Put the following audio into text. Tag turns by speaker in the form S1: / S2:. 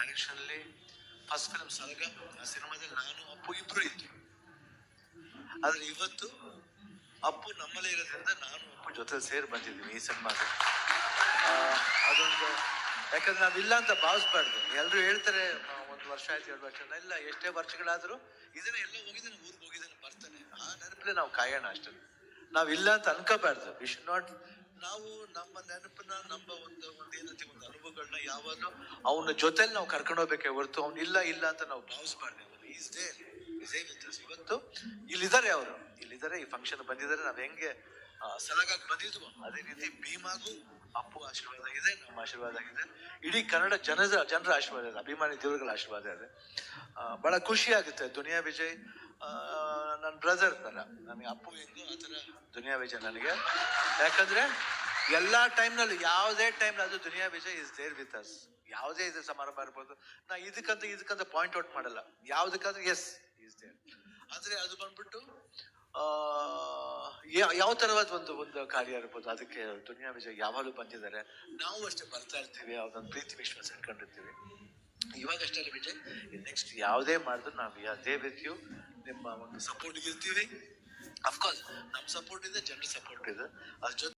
S1: Direction ಅಲ್ಲಿ first film ಸಲಗ ಆ ಸಿನಿಮಾದಲ್ಲಿ ನಾನು, ಅಪ್ಪು ಇಬ್ರು ಇದ್ವಿ ಆದರೆ ಇವತ್ತು ಅಪ್ಪು ನಮ್ಮಲ್ಲೇ ಇರೋದ್ರಿಂದ ನಾನು ಅಪ್ಪು ಜೊತೆ ಸೇರಿ ಬಂದಿದ್ದೀನಿ ಈ ಸಿನಿಮಾಗೆ ಅದೊಂದು, ಯಾಕಂದ್ರೆ ನಾವಿಲ್ಲ ಅಂತ ಭಾವಿಸ್ಬಾರ್ದು. ಎಲ್ಲರೂ ಹೇಳ್ತಾರೆ ಒಂದು ವರ್ಷ ಆಯ್ತು, ಎರಡು ವರ್ಷ. ಇಲ್ಲ, ಎಷ್ಟೇ ವರ್ಷಗಳಾದರೂ ಇದನ್ನ ಎಲ್ಲ ಹೋಗಿದ್ದಾನೆ, ಊರಿಗೆ ಹೋಗಿದ್ದಾನೆ, ಬರ್ತಾನೆ. ಆ ನೆನಪಲ್ಲೇ ನಾವು ಕಾಯೋಣ ಅಷ್ಟೇ. ನಾವಿಲ್ಲ ಅಂತ ಅನ್ಕೋಬಾರ್ದು. ವಿ ಶುಡ್ ನಾಟ್ ನಾವು ನಮ್ಮ ನೆನಪನ್ನ, ನಮ್ಮ ಯಾವಾಗಲೂ ಅವನ ಜೊತೆಲಿ ನಾವು ಕರ್ಕೊಂಡು ಹೋಗ್ಬೇಕೆ ಹೊರತು ಅವ್ನು ಇಲ್ಲ ಇಲ್ಲ ಅಂತ ನಾವು ಭಾವಿಸ್ಬಾರ್ದು. ಈಸ್ ದೇರ್ ಇಸ್ ಇವತ್ತು ಇಲ್ಲಿದ್ದಾರೆ ಅವರು. ಇಲ್ಲಿದ್ದಾರೆ, ಈ ಫಂಕ್ಷನ್ ಬಂದಿದ್ದಾರೆ. ನಾವು ಹೆಂಗೆ ಸಲಗಾಗಿ ಬಂದಿದ್ವು, ಅದೇ ರೀತಿ ಭೀಮಾಗೂ ಅಪ್ಪು ಆಶೀರ್ವಾದ ಇದೆ, ನಮ್ಮ ಆಶೀರ್ವಾದ ಆಗಿದೆ ಇಡೀ ಕನ್ನಡ ಜನದ ಜನರ ಆಶೀರ್ವಾದ ಇದೆ, ಅಭಿಮಾನಿ ದೇವರುಗಳ ಆಶೀರ್ವಾದ ಇದೆ. ಬಹಳ ಖುಷಿ ಆಗುತ್ತೆ ದುನಿಯಾ ವಿಜಯ್ ನನ್ನ ಬ್ರದರ್ ತರ. ನನಗೆ ಅಪ್ಪು ಎಂದು ಆ ಥರ ದುನಿಯಾ ವಿಜಯ್ ನನಗೆ. ಯಾಕಂದ್ರೆ ಎಲ್ಲಾ ಟೈಮ್ನಲ್ಲೂ, ಯಾವುದೇ ಟೈಮ್ನಲ್ಲಿ ಅದು Duniya Vijay is there with us ಯಾವುದೇ ಇದೆ ಸಮಾರಂಭ ಇರ್ಬೋದು ನಾ ಇದಕ್ಕಂತ ಇದಕ್ಕಂತ ಪಾಯಿಂಟ್ ಔಟ್ ಮಾಡಲ್ಲ. ಯಾವುದಕ್ಕಂದ್ರೆ ಎಸ್ ಈಸ್ ದೇರ್ ಆದರೆ ಅದು ಬಂದ್ಬಿಟ್ಟು ಯಾವ ತರವಾದ ಒಂದು ಒಂದು ಕಾರ್ಯ ಇರ್ಬೋದು. ಅದಕ್ಕೆ ದುನಿಯಾ ವಿಜಯ್ ಯಾವಾಗಲೂ ಬಂದಿದ್ದಾರೆ. ನಾವು ಅಷ್ಟೇ ಬರ್ತಾ ಇರ್ತೀವಿ, ಅವ್ರನ್ನ ಪ್ರೀತಿ ವಿಶ್ವಾಸ ಇಟ್ಕೊಂಡಿರ್ತೀವಿ. ಇವಾಗಷ್ಟೇ ವಿಜಯ್ ನೆಕ್ಸ್ಟ್ ಯಾವುದೇ ಮಾಡಿದ್ರು ನಾವು ಅದೇ ವಿತ್ ಯು ನಿಮ್ಮ ಒಂದು ಸಪೋರ್ಟ್ ಇರ್ತೀವಿ. ಅಫ್ಕೋರ್ಸ್ ನಮ್ಮ ಸಪೋರ್ಟ್ ಇದೆ ಜನರ ಸಪೋರ್ಟ್ ಇದೆ. ಅದ್ರ ಜೊತೆ